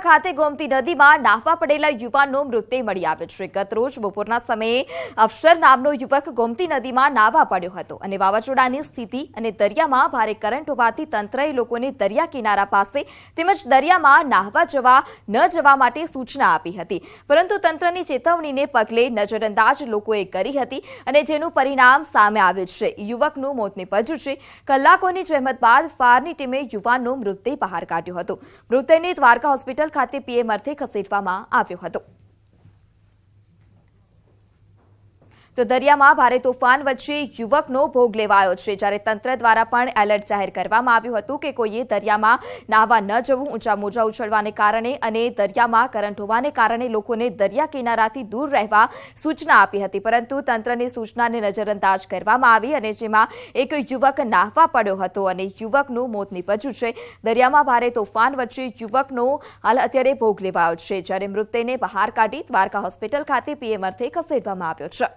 દ્વારકા ખાતે ગોમતી નદીમાં નાહવા પડેલા યુવાનનો મૃતદેહ મળી આવ્યો છે. ગત રોજ બપોરના સમયે અફસર નામનો યુવક ગોમતી નદીમાં નાહવા પડ્યો હતો અને વાવાઝોડાની સ્થિતિ અને દરિયામાં ભારે કરંટ હોવાથી તંત્રએ લોકોને દરિયા કિનારા પાસે તેમજ દરિયામાં નાહવા જવા, ન જવા માટે સૂચના આપી હતી. પરંતુ તંત્રની ચેતવણીને પગલે નજરઅંદાજ લોકોએ કરી હતી અને જેનું પરિણામ સામે આવ્યું છે. યુવકનું મોત નિપજ્યું છે. કલાકોની જહેમત બાદ ફારની ટીમે યુવાનનો મૃતદેહ બહાર કાઢ્યો હતો. મૃતદેહને દ્વારકા હોસ્પિટલ ખાતે પીએમ અર્થે ખસેડવામાં આવ્યો હતો. તો દરિયામાં ભારે તોફાન વચ્ચે યુવકનો ભોગ લેવાયો છે. જ્યારે તંત્ર દ્વારા પણ એલર્ટ જાહેર કરવામાં આવ્યું હતું કે કોઈએ દરિયામાં નાહવા ન જવું, ઊંચા મોજા ઉછળવાને કારણે અને દરિયામાં કરંટ હોવાને કારણે લોકોને દરિયા કિનારાથી દૂર રહેવા સૂચના આપી હતી. પરંતુ તંત્રની સૂચનાને નજરઅંદાજ કરવામાં આવી અને જેમાં એક યુવક નાહવા પડ્યો હતો અને યુવકનું મોત નીપજ્યું છે. દરિયામાં ભારે તોફાન વચ્ચે યુવકનો હાલ અત્યારે ભોગ લેવાયો છે. જ્યારે મૃતદેહને બહાર કાઢી દ્વારકા હોસ્પિટલ ખાતે પીએમ અર્થે ખસેડવામાં આવ્યો છે.